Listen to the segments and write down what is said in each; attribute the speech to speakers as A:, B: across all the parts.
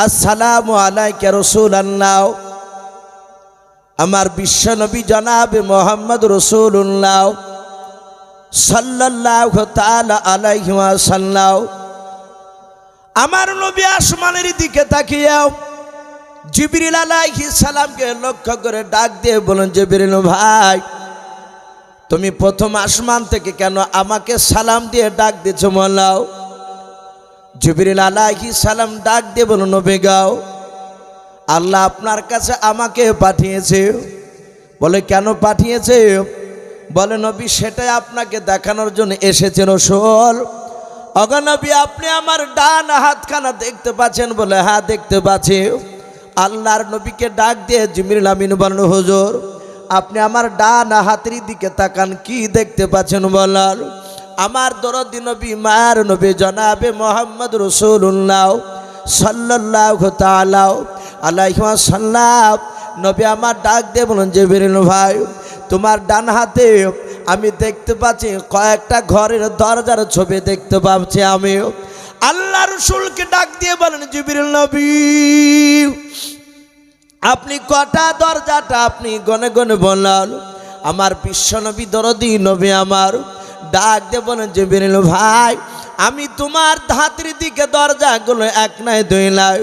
A: আসসালামু আলাইকা রসুল আল্লাহ আমার বিশ্বনবী জনাবে মোহাম্মদ রসুল্লাহ সাল্লাহ তালা সাল্লাহ আমার নবী আসমানের দিকে তাকিয়াও জিবরিল আলাইহি সালামকে লক্ষ্য করে ডাক দিয়ে বলেন জিবরিল ভাই, তুমি প্রথম আসমান থেকে কেন আমাকে সালাম দিয়ে ডাক দিয়েছ মোল্লাও জিবরিল আলাইহি সালাম ডাক দিয়ে বলুন নবী গাও, আল্লাহ আপনার কাছে আমাকে পাঠিয়েছে। বলে, কেন পাঠিয়েছে? বলে, নবী সেটাই আপনাকে দেখানোর জন্য এসেছে রসুল অগনবী আপনি আমার ডান হাতখানা দেখতে পাচ্ছেন বলে হ্যাঁ দেখতে পাচ্ছি। আল্লাহর নবীকে ডাক দিয়ে জিমির আমিন বলেন হুজুর, আপনি আমার ডান হাতের দিকে তাকান, কি দেখতে পাচ্ছেন বলার? আমার দরদি নবী মায়ের নবী জনাবে মোহাম্মদ রসুল্লাহ সাল্লাহ তালাও আল্লাহ সাল্লাহ নবী আমার ডাক দিয়ে বলুন যে বেরেন ভাই, তোমার ডান হাতে আমি দেখতে পাচ্ছি, কয়েকটা ঘরের দরজার ছবি দেখতে পাচ্ছি আমি। আল্লাহ রসুলকে ডাক দিয়ে বলেন জিবির নবী, আপনি কটা দরজাটা আপনি গনে গনে বললেন? আমার বিশ্বনবী দরদি নবী আমার ডাক দিয়ে বলেন জিবির ভাই, আমি তোমার ধাতের দিকে দরজাগুলো এক নাই দুই নাই।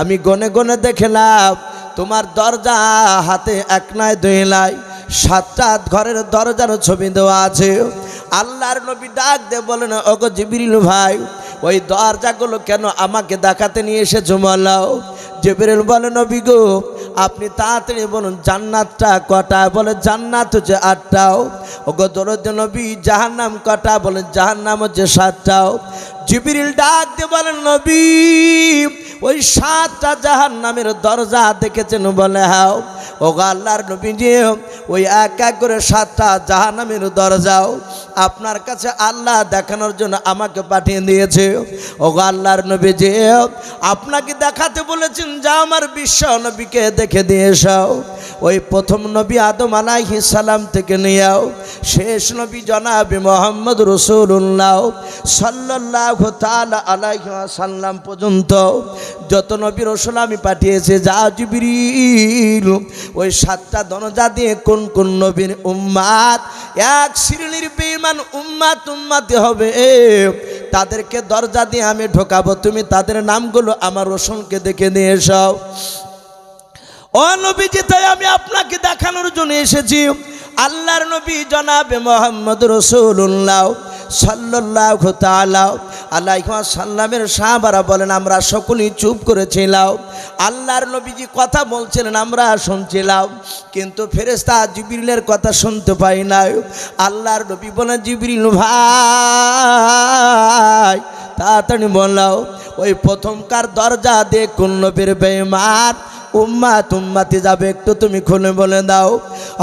A: আমি গনে গনে দেখলাম তোমার দরজা হাতে এক নাই দুই নাই। সাতটা ঘরের দরজার ছবি দেওয়া আছে। আল্লাহর নবী ডাক দে বলেন, ওগো জিবিরিল ভাই, ওই দরজাগুলো কেন আমাকে দেখাতে নিয়ে এসেছ মাল্লাও জিবিরিল বলে, নবী গো, আপনি তাড়াতাড়ি বলুন, জান্নাতটা কটা? বলে, জান্নাত হচ্ছে আটটাও ওগো দরদ নবী, জাহান্নাম কটা? বলে নাম হচ্ছে সাতটাও জিবিরিল ডাক দিয়ে বলেন নবী ওই সাতটা জাহান নামের দরজা দেখেছেন বলে, হাও। ও আল্লাহর নবী যে ওই এক এক করে সাতটা জাহান নামের দরজাও আপনার কাছে আল্লাহ দেখানোর জন্য আমাকে পাঠিয়ে দিয়েছে। ও আল্লাহর নবী যে আপনাকে দেখাতে বলেছেন, যা আমার বিশ্ব নবীকে দেখে দিয়ে এসাও ওই প্রথম নবী আদম আলাইহি সালাম থেকে নিয়েও শেষ নবী জনাবি মোহাম্মদ রসুল্লাহ সাল্লাহ তালা আলাইহি সাল্লাম পর্যন্ত যত নবী রসুল আমি পাঠিয়েছে, যা জিবরিল, ওই সাতটা দনজা দিয়ে কোন কোন নবীর উম্মাদ, এক শ্রেণির বেমান উম্মাত উম্মাতে হবে। তাদেরকে দরজা দিয়ে আমি ঢোকাবো, তুমি তাদের নামগুলো আমার রসুলকে দেখে নিয়ে এসো। ও নবীজি, তাই আমি আপনাকে দেখানোর জন্য এসেছি। আল্লাহর নবী জনাবে মোহাম্মদ রসুল্লাহ সাল্লাহ তালাও আল্লাহ সাল্লামের সাহাবারা বলেন, আমরা সকলেই চুপ করেছিলাম। আল্লাহর নবীজি কথা বলছিলেন, আমরা শুনছিলাম। কিন্তু ফেরেস্তা জিবিরিলের কথা শুনতে পাই নাই। আল্লাহর নবী বলেন, জিবিরিল, ভাই, তাড়াতাড়ি বললাও ওই প্রথমকার দরজা দিয়ে কোন নবীর বেমার উম্মা তুম্মাতে যাবে একটু তুমি খুলে বলে দাও।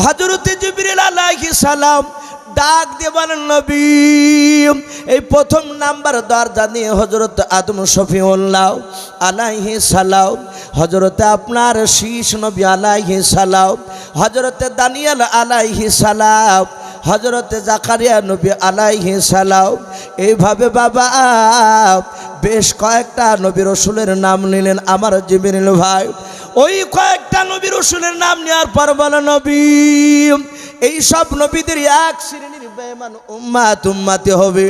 A: হজরত জিবরিল আলাইহিস সালাম ডাক বলেন, নবী, এই প্রথম নাম্বার দরজা নিয়ে হজরত আদম শফি শফিউল্লাহ আলাইহি সালাম হজরতে আপনার শীষ নবী আলাইহি সালাম হজরতে দানিয়াল আলাইহি সালাম হজরতে জাকারিয়া নবী আলাইহি সালাম, এইভাবে বাবা, বেশ কয়েকটা নবী রসুলের নাম নিলেন আমার জিবিনিল ভাই ওই কয়েকটা নবী রসুলের নাম নেওয়ার পর বলে, নবী, এই সব নবীদের এক শ্রেণির বেমান উম্মাত উম্মাতে হবে।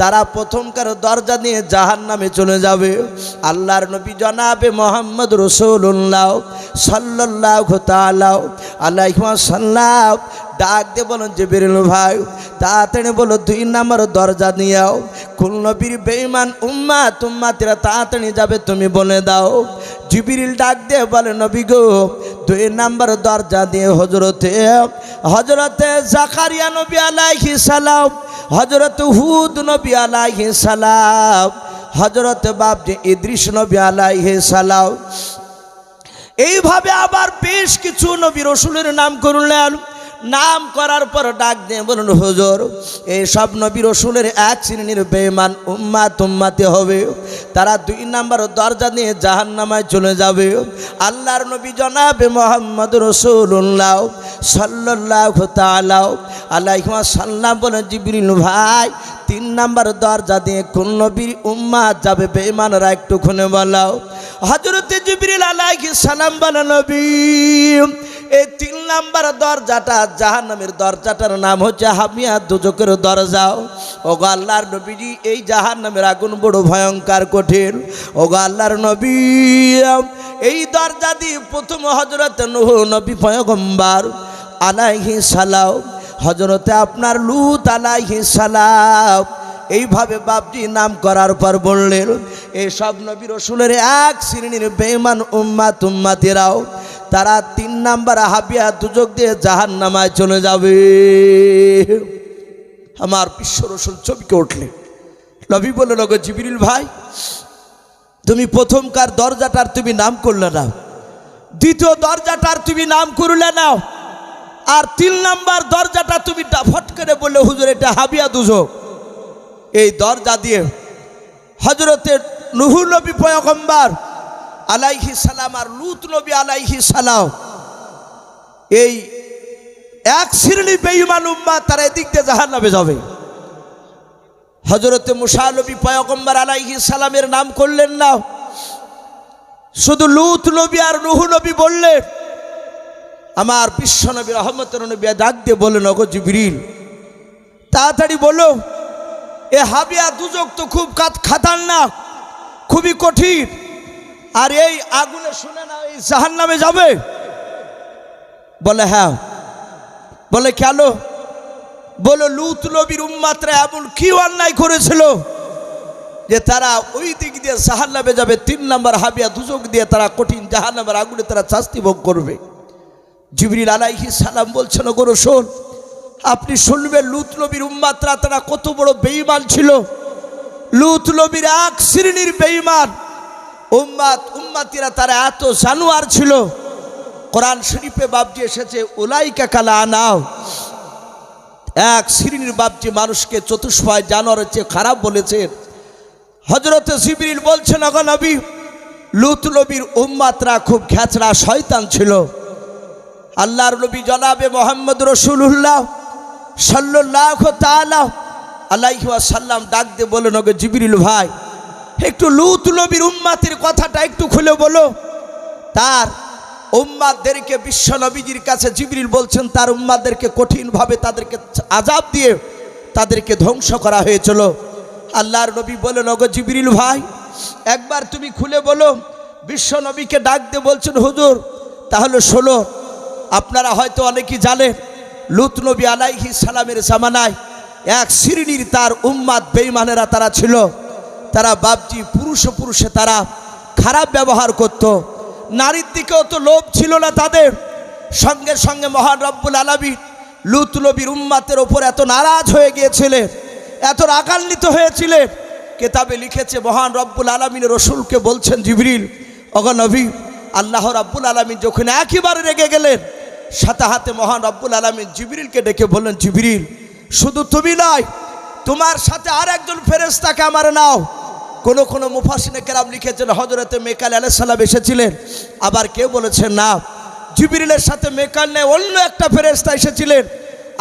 A: তারা প্রথমকার দরজা নিয়ে জাহান নামে চলে যাবে। আল্লাহর নবী জনাবে মোহাম্মদ রসুল্লাহ সাল্লাহ তালাহ আল্লাহ সাল্লাহ ডাক দিয়ে বলুন যে বেরোল ভাই, তাড়াতাড়ি বলো, দুই নম্বর দরজা নিয়েও। কোন নবীর বেইমান উম্মা তুম্মা তেরা তাড়াতাড়ি যাবে, তুমি বলে দাও। জিবিরিল ডাক দিয়ে বলে, নবী গো, দুই নাম্বার দরজা দিয়ে হজরতে হজরতে জাকারিয়া নবী আলাইহি সালাম হজরত হুদ নবী আলাইহি সালাম হজরত বাবজি ইদ্রিস নবী আলাইহি সালাম। এইভাবে আবার বেশ কিছু নবী রসুলের নাম করলেন। নাম করার পর ডাক দিয়ে বলুন, হুজুর, এই সব নবী রসুলের এক শ্রেণির বেমান উম্মা তুম্মাতে হবে। তারা দুই নাম্বার দরজা নিয়ে জাহান নামায় চলে যাবে। আল্লাহর নবী জনাবে মোহাম্মদ রসুল্লাহ সাল্লাহ তালাও আল্লাহ সাল্লাম বলে জিবরিল ভাই, তিন নাম্বার দরজা দিয়ে কোন নবীর উম্মা যাবে? বেমানরা একটু খুনে বলাও। হজরতে জিবরিল আলাইহিস সালাম বলে নবী এই তিন নাম্বার দরজাটা জাহান্নামের দরজাটার নাম হচ্ছে হামিয়া দুজকের দরজাও ও গো আল্লাহর নবীজি, এই জাহান্নামের আগুন বড় ভয়ঙ্কর, কঠিন। ও গো আল্লাহর নবী, এই দরজা দিয়ে প্রথম হজরত নূহ, নবী পয়গম্বর আলাইহি সালাম হজরতে আপনার লুত আলাইহি সালাম, এইভাবে বাপজি নাম করার পর বললেন এই সব নবী রসুলের এক শ্রেণির বেমান উম্মাত উম্মাতিরাও, তারা তিন নাম্বার হাবিয়া দুযোগ দিয়ে জাহান নামায় চলে যাবে। আমার বিশ্ব রসুল চমকে উঠলে। নবী বললেন, ওগো জিবিরিল ভাই, তুমি প্রথমকার দরজাটার তুমি নাম করলে না। দ্বিতীয় দরজাটার তুমি নাম করলে না। আর তিন নাম্বার দরজাটা তুমি ফট করে বললে, হুজুর, এটা হাবিয়া দুজক। এই দরজা দিয়ে হজরতের নুহুর নবী পয়গম্বর আলাইহি সালাম আর লুত নবী আলাইহি সালাম এই এক শ্রেণি বেঈমান উম্মা তারা এদিক দিয়ে জাহান নামে যাবে। হজরতে মুসা নবী পয়গম্বর আলাইহি সালামের নাম করলেন না। শুধু লুত নবী আর নুহু নবী বললেন আমার বিশ্ব নবী রহমতের নবী ডাক দিয়ে বললেন অগো জিবরিল, তাড়াতাড়ি বলো, এ হাবিয়া দুজক তো খুব কাত খাতারনাক খুবই কঠিন, আর এই আগুনে শুনে না এই জাহান নামে যাবে? বলে হ্যাঁ। বলে কেন বলো, লুত নবীর উম্মাত্রা এমন কি অন্যায় করেছিল যে তারা ওই দিক দিয়ে জাহান নামে যাবে? তিন নম্বর হাবিয়া দুজক দিয়ে তারা কঠিন জাহান নামের আগুনে তারা শাস্তি ভোগ করবে। জিবরিল আলাইহি সালাম বলছেন গরু শোন আপনি শুনবেন, লুত নবীর উম্মাত্রা তারা কত বড় বেঈমান ছিল। লুত নবীর এক শ্রেণির বেঈমান। উম্মাত, উম্মাতিরা তারা এত জানুয়ার ছিল কোরআন শরীফে বাবজি এসেছে, উলাইকা কালা আনাও এক শ্রেণির বাবজি মানুষকে চতুষ্পায় জানোয়ারের চেয়ে খারাপ বলেছেন হজরতে জিবরিল বলছেন আগা নবী, লুত নবীর উম্মাতরা খুব খ্যাচড়া শয়তান ছিল। আল্লাহর নবী জনাবে মোহাম্মদ রসুল্লাহ সাল্লাহ তালাহ আলাইহি সাল্লাম ডাক দিয়ে বলেন ওকে জিবরিল ভাই, একটু লুত নবীর উম্মাতের কথাটা একটু খুলে বলো। তার উম্মাদদেরকে বিশ্ব নবীজির কাছে জিবরিল বলছেন, তার উম্মাদদেরকে কঠিনভাবে তাদেরকে আজাব দিয়ে তাদেরকে ধ্বংস করা হয়েছিল। আল্লাহর নবী বলেন ওগো জিবরিল ভাই, একবার তুমি খুলে বলো, বিশ্ব নবীকে ডাক দিয়ে বলছেন, হুজুর, তাহলে শোনো, আপনারা হয়তো অনেকেই জানেন, লুত নবী আলাইহি সালামের জামানায় এক শ্রেণির তার উম্মাদ বেইমানেরা তারা ছিল। তারা বাপজি পুরুষ পুরুষে তারা খারাপ ব্যবহার করত নারীর দিকেও তো লোভ ছিল না তাদের। সঙ্গে সঙ্গে মহান রব্বুল আলমী লুত নবীর উম্মাতের ওপর এত নারাজ হয়ে গিয়েছিলেন, এত রাগান্বিত হয়েছিলেন কেতাবে লিখেছে, মহান রব্বুল আলমিন রসুলকে বলছেন, জিবরিল অগনবী আল্লাহ রাব্বুল আলমিন যখন একইবারে রেগে গেলেন, সাথে হাতে মহান রব্বুল আলমিন জিবরিলকে ডেকে বললেন, জিবরিল, শুধু তুমি নয়, তোমার সাথে আর একজন ফেরেস্তাকে আমার নাও। কোন কোনো মুফাসিনে কেরাম লিখেছেন হজরতে মেকাল আলাইসাল্লাম এসেছিলেন। আবার কেউ বলেছেন না, জিবরিলের সাথে মেকাল নেই, অন্য একটা ফেরেস্তা এসেছিলেন।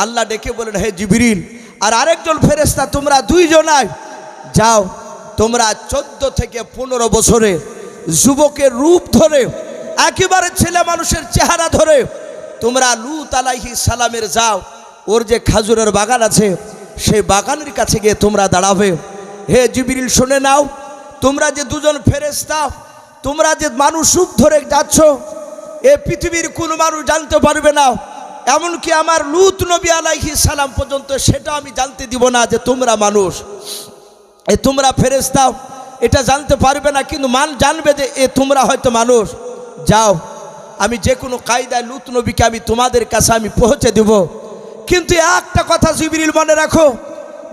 A: আল্লাহ ডেকে বলেন, হে জিবরিল, আর আরেকজন ফেরেস্তা তোমরা দুইজনাই যাও, তোমরা চোদ্দ থেকে পনেরো বছরে যুবকের রূপ ধরে, একেবারে ছেলে মানুষের চেহারা ধরে, তোমরা লুত আলাইহি সালামের যাও। ওর যে খাজুরের বাগান আছে, সেই বাগানের কাছে গিয়ে তোমরা দাঁড়াবে। হে জিবিরিল, শুনে নাও। তোমরা যে দুজন ফেরেস্তা তোমরা যে মানুষ রূপ ধরে যাচ্ছ, এ পৃথিবীর কোনো মানুষ জানতে পারবে না। এমনকি আমার লুত নবী আলাইহি সালাম পর্যন্ত সেটা আমি জানতে দিব না যে তোমরা মানুষ। এ তোমরা ফেরেস্তাও এটা জানতে পারবে না, কিন্তু মান জানবে যে এ তোমরা হয়তো মানুষ। যাও, আমি যে কোনো কায়দায় লুত নবীকে আমি তোমাদের কাছে আমি পৌঁছে দেব। কিন্তু একটা কথা জিবিরিল মনে রাখো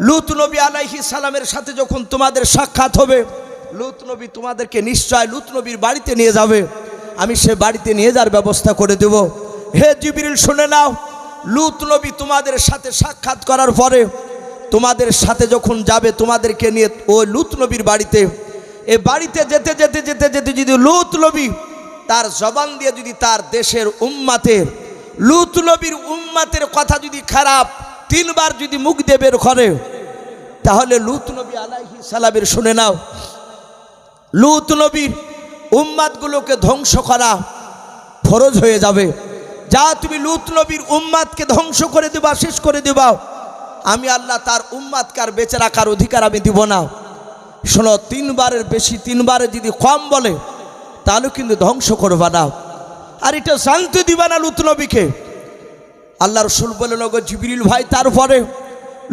A: লুত নবী আলাইহি সালামের সাথে যখন তোমাদের সাক্ষাৎ হবে, লুত নবী তোমাদেরকে নিশ্চয় লুত নবীর বাড়িতে নিয়ে যাবে। আমি সে বাড়িতে নিয়ে যাওয়ার ব্যবস্থা করে দেব। হে জিবিরিল, শুনে নাও, লুত নবী তোমাদের সাথে সাক্ষাৎ করার পরে তোমাদের সাথে যখন যাবে তোমাদেরকে নিয়ে ওই লুত নবীর বাড়িতে, এ বাড়িতে যেতে যেতে যেতে যেতে যদি লুত নবী তার জবান দিয়ে যদি তার দেশের উম্মাতের, লুত নবীর উম্মাতের কথা যদি খারাপ তিনবার যদি মুখ দিয়ে বের করে, তাহলে লুত নবী আলাইহি সালামের শুনে নাও। লুত নবীর উম্মাদগুলোকে ধ্বংস করা ফরজ হয়ে যাবে। যা তুমি লুত নবীর উম্মাদকে ধ্বংস করে দেবা, শেষ করে দিবা, আমি আল্লাহ তার উম্মাদকে আর বেঁচে রাখার অধিকার আমি দিব না। শোনো, তিনবারের বেশি তিনবারে যদি কম বলে, তাহলে কিন্তু ধ্বংস করবা না। আর এটা শান্তি দিবা না লুত নবীকে। আল্লাহ রসুল বলেন ওগো জিবরিল ভাই তারপরে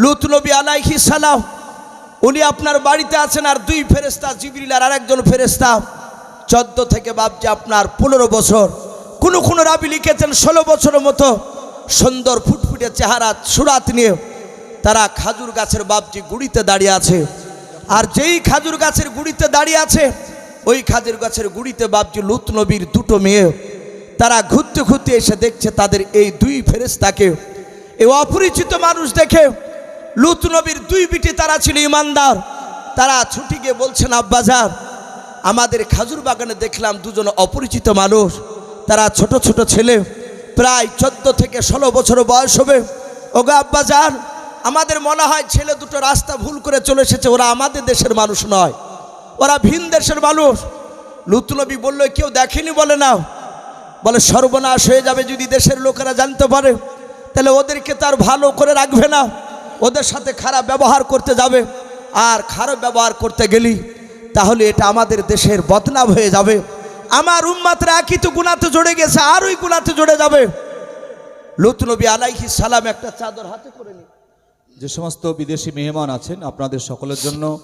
A: লুত নবী আলাইহি সালাম, উনি আপনার বাড়িতে আছেন আর দুই ফেরেস্তা জিবরিল আর আরেকজন ফেরেস্তা চোদ্দ থেকে বাপজি আপনার পনেরো বছর। কোনো কোনো রাবি লিখেছেন, ষোলো বছরের মতো সুন্দর ফুটফুটে চেহারা, সুরাত নিয়ে তারা খাজুর গাছের বাপজি গুড়িতে দাঁড়িয়ে আছে। আর যেই খাজুর গাছের গুড়িতে দাঁড়িয়ে আছে, ওই খাজুর গাছের গুড়িতে বাপজি লুত নবীর দুটো মেয়ে তারা ঘুরতে ঘুরতে এসে দেখছে তাদের এই দুই ফেরেস্তাকে এই অপরিচিত মানুষ দেখে লুত নবীর দুই বিটি তারা ছিল ইমানদার। তারা ছুটি গিয়ে বলছেন আব্বাজার আমাদের খাজুর বাগানে দেখলাম দুজন অপরিচিত মানুষ। তারা ছোট ছোট ছেলে, প্রায় চোদ্দ থেকে ষোলো বছর বয়স হবে। ওগো আব্বাজান, আমাদের মনে হয় ছেলে দুটো রাস্তা ভুল করে চলে এসেছে, ওরা আমাদের দেশের মানুষ নয়। ওরা ভিন দেশের মানুষ। লুতনবী বলল, কেউ দেখেনি বলে না বলে, সর্বনাশ হয়ে যাবে যদি দেশের লোকেরা জানতে পারে। তাহলে ওদেরকে তার ভালো করে রাখবে না। ওদের সাথে খারাপ ব্যবহার করতে যাবে। আর খারাপ ব্যবহার করতে গেলি, তাহলে এটা আমাদের দেশের বদনাম হয়ে যাবে। আমার উম্মাতরা একই তো গুণাতে জড়ে গেছে আর ওই গুণাতে জড়ে যাবে। লুতনবী আলাইহি সালাম একটা চাদর হাতে করে নি
B: যে সমস্ত বিদেশি মেহমান আছেন, আপনাদের সকলের জন্য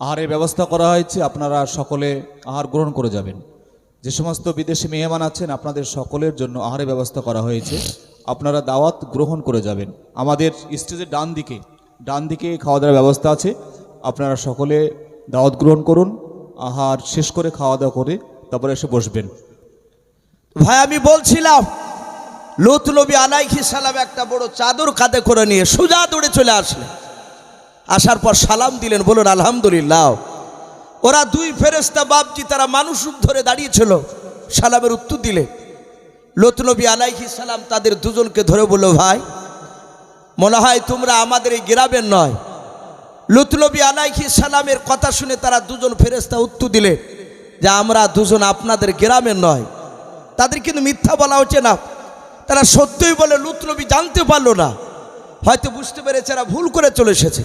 B: আহারের ব্যবস্থা করা হয়েছে। আপনারা সকলে আহার গ্রহণ করে যাবেন। যে সমস্ত বিদেশি মেহমান আছেন, আপনাদের সকলের জন্য আহারের ব্যবস্থা করা হয়েছে। আপনারা দাওয়াত গ্রহণ করে যাবেন। আমাদের স্টেজের ডান দিকে ডান দিকে খাওয়া দাওয়ার ব্যবস্থা আছে। আপনারা সকলে দাওয়াত গ্রহণ করুন, আহার শেষ করে খাওয়া দাওয়া করে তারপরে এসে বসবেন।
A: ভাই, আমি বলছিলাম, লুত নবী সালাম একটা বড় চাদর কাঁধে করে নিয়ে সোজা দৌড়ে চলে আসলেন। আসার পর সালাম দিলেন বলুন আলহামদুলিল্লাহ। ওরা দুই ফেরেস্তা বাপজি, তারা মানুষ রূপ ধরে দাঁড়িয়েছিল। সালামের উত্তর দিলে, লুত নবী আলাইহি সালাম তাদের দুজনকে ধরে বলল, ভাই, মনে হয় তোমরা আমাদের এই গ্রামের নয়। লুতনবী আলাইহি সালামের কথা শুনে তারা দুজন ফেরেস্তা উত্তর দিলে, যে আমরা দুজন আপনাদের গ্রামের নয়। তাদের কিন্তু মিথ্যা বলা হচ্ছে না। তারা সত্যই বলে লুতনবী জানতে পারল না। হয়তো বুঝতে পেরেছে, এরা ভুল করে চলে এসেছে।